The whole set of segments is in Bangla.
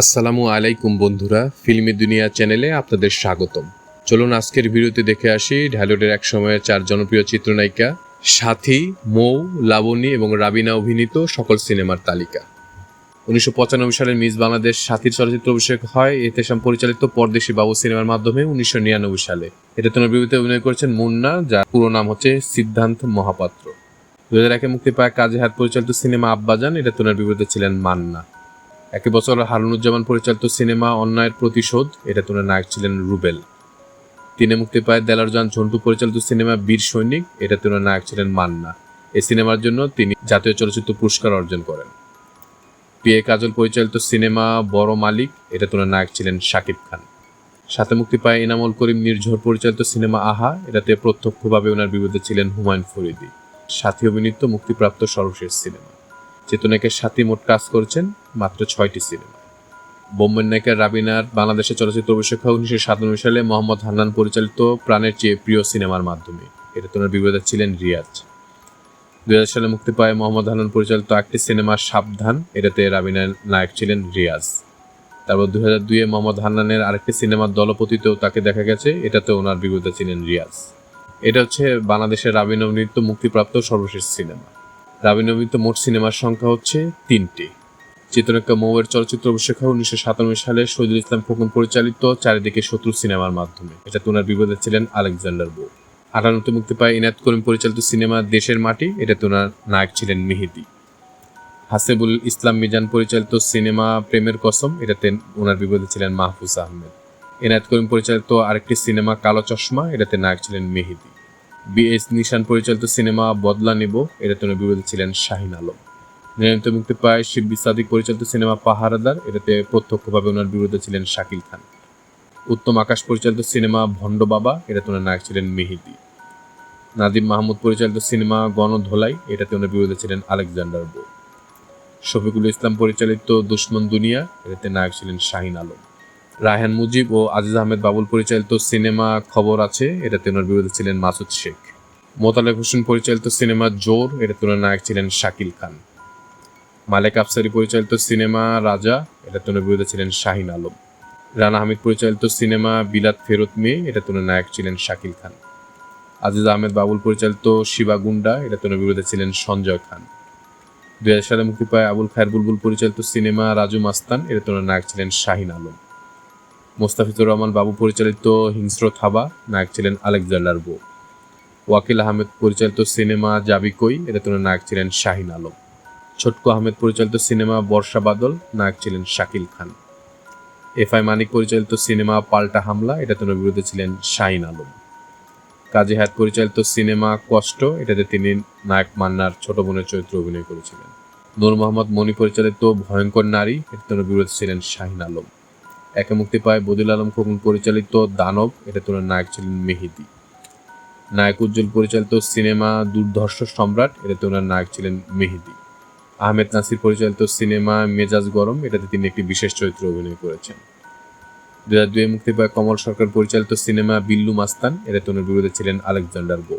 আসসালামু আলাইকুম বন্ধুরা, ফিল্মি দুনিয়া চ্যানেলে আপনাদের স্বাগতম। চলুন আজকের ভিডিওতে দেখে আসি ঢালিউডের এক সময়ের চার জনপ্রিয় চিত্রনায়িকা, সাথী, মৌ, লাবণী এবং রাবিনা অভিনীত সকল সিনেমার তালিকা। উনিশশো পঁচানব্বই সালের মিস বাংলাদেশ সাথীর চলচ্চিত্র অভিষেক হয় এতেসাম পরিচালিত পরদেশি বাবু সিনেমার মাধ্যমে উনিশশো নিরানব্বই সালে। এটা তোনার বিরুদ্ধে অভিনয় করেছেন মুন্না, যার পুরো নাম হচ্ছে সিদ্ধান্ত মহাপাত্র। দু হাজার একে মুক্তি পায় কাজে হাত পরিচালিত সিনেমা আব্বাজান, এটা তোনার বিরুদ্ধে ছিলেন মান্না। একই বছর হারুনুজ্জামান পরিচালিত সিনেমা অন্যায়ের প্রতিশোধ, এটা তোনার নায়ক ছিলেন রুবেল। তিনে মুক্তি পায় দেলারজান ঝন্টু পরিচালিত সিনেমা বীর সৈনিক, এটা তোনার নায়ক ছিলেন মান্না। এই সিনেমার জন্য তিনি জাতীয় চলচ্চিত্র পুরস্কার অর্জন করেন। পিএ কাজল পরিচালিত সিনেমা বড় মালিক, এটা তোনার নায়ক ছিলেন শাকিব খান। সাথে মুক্তি পায় ইনামুল করিম নির্ঝর পরিচালিত সিনেমা আহা, এটাতে প্রত্যক্ষভাবে ওনার বিরুদ্ধে ছিলেন হুমায়ুন ফরিদি। সাথী অভিনীত মুক্তিপ্রাপ্ত সর্বশেষ সিনেমা। চেতনাকে সাথী মোট কাজ করেছেন মাত্র ছয়টি সিনেমা। বোম্বের নায়িকা রাবিনার বাংলাদেশে চলচ্চিত্র অভিষেক উনিশশো সাতানব্বই সালে মোহাম্মদ হান্নান পরিচালিত প্রাণের চেয়ে প্রিয় সিনেমার মাধ্যমে। এটা তোনার বিরোধে ছিলেন রিয়াজ। দু হাজার সালে মুক্তি পায় মোহাম্মদ হান্নান পরিচালিত একটি সিনেমা, সাবধান। এটাতে রাবিনার নায়ক ছিলেন রিয়াজ। তারপর দু হাজার দুইয়ে মোহাম্মদ হান্নানের আরেকটি সিনেমার দলপতিতেও তাকে দেখা গেছে। এটাতে ওনার বিরুদ্ধে ছিলেন রিয়াজ। এটা হচ্ছে বাংলাদেশের রাবিন অভিনীত মুক্তিপ্রাপ্ত সর্বশেষ সিনেমা। রাবিন অভিনীত মোট সিনেমার সংখ্যা হচ্ছে তিনটি। চিত্রনায়িকা মৌয়ের চলচ্চিত্র অভিষেক উনিশশো সাতানব্বই সালে শহীদুল ইসলাম খোকন পরিচালিত চারিদিকে শত্রু সিনেমার মাধ্যমে। এটা তোনার বিপদে ছিলেন আলেকজান্ডার বউ আটান্নতে মুক্তি পায় ইনায়ত করিম পরিচালিত সিনেমা দেশের মাটি এটা তোনার নায়ক ছিলেন মেহেদি। হাসেবুল ইসলাম মিজান পরিচালিত সিনেমা প্রেমের কসম, এটাতে ওনার বিপদে ছিলেন মাহফুজ আহমেদ। এনায়েত করিম পরিচালিত আরেকটি সিনেমা কালো চশমা, এটাতে নায়ক ছিলেন মেহেদি। বিএস নিশান পরিচালিত সিনেমা বদলা নিব এটাতে ওনার বিপদে ছিলেন শাহিন আলম। নিয়মিত মুক্তি পায় শিব্বি সাদিক পরিচালিত সিনেমা পাহারাদার, এটাতে প্রত্যক্ষভাবে ওনার বিরুদ্ধে ছিলেন শাকিল খান। উত্তম আকাশ পরিচালিত সিনেমা ভণ্ড বাবা এটাতে ওনার নায়ক ছিলেন মেহেদি। নাদিম মাহমুদ পরিচালিত সিনেমা গণধোলাই এটাতে ওনার বিরুদ্ধে ছিলেন আলেকজান্ডার বো। শফিকুল ইসলাম পরিচালিত দুশ্মন দুনিয়া, এটাতে নায়ক ছিলেন শাহিন আলম। রায়হান মুজিব ও আজিজ আহমেদ বাবুল পরিচালিত সিনেমা খবর আছে এটা ওনার বিরুদ্ধে ছিলেন মাসুদ শেখ। মোতালেক হোসেন পরিচালিত সিনেমা জোর এটা ওনার নায়ক ছিলেন শাকিল খান। মালেক আফসারি পরিচালিত সিনেমা রাজা এটা ওনার বিরুদ্ধে ছিলেন শাহিন আলম। রানা হামিদ পরিচালিত সিনেমা বিলাত ফেরত মেয়ে এটা ওনার নায়ক ছিলেন শাকিল খান। আজিজ আহমেদ বাবুল পরিচালিত শিবা গুন্ডা, এটাতে ওনার বিরুদ্ধে ছিলেন সঞ্জয় খান। দুই হাজার সালে মুক্তি পায় আবুল খায়ের বুলবুল পরিচালিত সিনেমা রাজু মাস্তান এটা ওনার নায়ক ছিলেন শাহিন আলম। মোস্তাফিজুর রহমান বাবু পরিচালিত হিংস্র থাবা, নায়ক ছিলেন আলেকজান্ডার বো। ওয়াকিল আহমেদ পরিচালিত সিনেমা জাবি কই এটাতে ওনার নায়ক ছিলেন শাহিন আলম। ছোটকু আহমেদ পরিচালিত সিনেমা বর্ষা বাদল, নায়ক ছিলেন শাকিল খান। এফ আই মানিক পরিচালিত সিনেমা পাল্টা হামলা এটাতে বিরুদ্ধে ছিলেন শাহিন আলম। কাজী হায়াত পরিচালিত সিনেমা কষ্ট, এটাতে তিনি নায়ক মান্নার ছোট বোনের চরিত্রে অভিনয় করেছিলেন। নূর মোহাম্মদ মনি পরিচালিত ভয়ঙ্কর নারী এটাতে বিরুদ্ধে ছিলেন শাহিন আলম। একে মুক্তি পায় বদিল আলম খোকন পরিচালিত দানব এটাতে ওনার নায়ক ছিলেন মেহেদি। নায়ক উজ্জ্বল পরিচালিত সিনেমা দুর্ধর্ষ সম্রাট এটাতে ওনার নায়ক ছিলেন মেহেদি। আহমেদ নাসির পরিচালিত সিনেমা মেজাজ গরম, এটাতে তিনি একটি বিশেষ চরিত্রে অভিনয় করেছেন। দু হাজার দুয়ে মুক্তি পায় কমল সরকার পরিচালিত সিনেমা বিল্লু মাস্তান এটাতে ওনার বিরুদ্ধে ছিলেন আলেকজান্ডার বো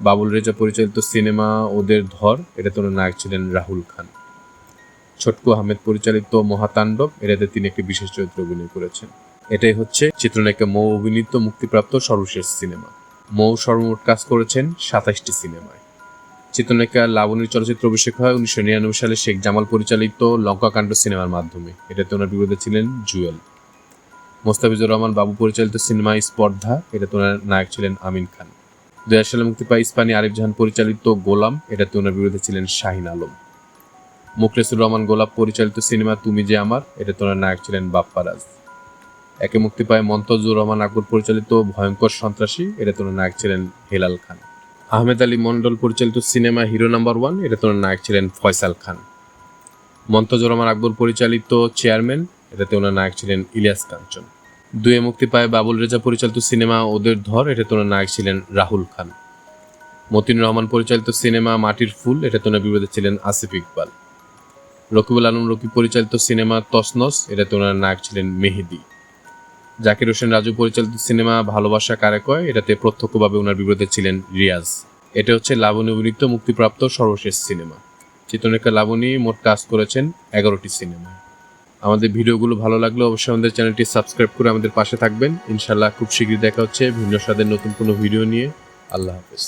বাবুল রেজা পরিচালিত সিনেমা ওদের ধর এটাতে ওনার নায়ক ছিলেন রাহুল খান। ছোটকু আহমেদ পরিচালিত মহাতাণ্ডব এটাতে তিনি একটি বিশেষ চরিত্রে অভিনয় করেছেন। এটাই হচ্ছে চিত্রনায়িকা মৌ অভিনীত মুক্তিপ্রাপ্ত সর্বশেষ সিনেমা। মৌ সর্বমোট কাজ করেছেন সাতাশটি সিনেমায়। চিত্রনায়িকা লাবণীর চলচ্চিত্র অভিষেক হয় উনিশশো নিরানব্বই সালে শেখ জামাল পরিচালিত লঙ্কাকাণ্ড সিনেমার মাধ্যমে। এটাতে ওনার বিরুদ্ধে ছিলেন জুয়েল। মোস্তাফিজুর রহমান বাবু পরিচালিত সিনেমা স্পর্ধা, এটাতে ওনার নায়ক ছিলেন আমিন খান। দুই হাজার সালে মুক্তি পায় ইস্পানি আরিফ জাহান পরিচালিত গোলাম, এটাতে ওনার বিরুদ্ধে ছিলেন শাহিন আলম। মুখলেসুর রহমান গোলাপ পরিচালিত সিনেমা তুমি যে আমার এটা ওনার নায়ক ছিলেন বাপ্পারাজ। একে মুক্তি পায় মন্তজুর রহমান আকবর পরিচালিত ভয়ঙ্কর সন্ত্রাসী এটা ওনার নায়ক ছিলেন হেলাল খান। আহমেদ আলী মন্ডল পরিচালিত সিনেমা হিরো নাম্বার ওয়ান এটা ওনার নায়ক ছিলেন ফয়সাল খান। মন্তজুর রহমান আকবর পরিচালিত চেয়ারম্যান এটাতে ওনার নায়ক ছিলেন ইলিয়াস কাঞ্চন। দুয়ে মুক্তি পায় বাবুল রেজা পরিচালিত সিনেমা ওদের ধর এটাতে ওনার নায়ক ছিলেন রাহুল খান। মতিন রহমান পরিচালিত সিনেমা মাটির ফুল এটাতে ওনার বিরোধে ছিলেন আসিফ ইকবাল। রকিবুল আলম রকি পরিচালিত সিনেমা তসনস, এটাতে ওনার নায়ক ছিলেন মেহেদি। জাকির হোসেন রাজু পরিচালিত সিনেমা ভালোবাসা কারে কয়, এটাতে প্রত্যক্ষভাবে ওনার বিরুদ্ধে ছিলেন রিয়াজ। এটা হচ্ছে লাবণী অভিনীত মুক্তিপ্রাপ্ত সর্বশেষ সিনেমা। চিত্রনায়িকা লাবণী মোট কাজ করেছেন এগারোটি সিনেমায় আমাদের ভিডিওগুলো ভালো লাগলে অবশ্যই আমাদের চ্যানেলটি সাবস্ক্রাইব করে আমাদের পাশে থাকবেন। ইনশাল্লাহ খুব শীঘ্রই দেখা হচ্ছে। ভিন্ন স্বাদের নতুন কোনো ভিডিও নিয়ে। আল্লাহ হাফেজ।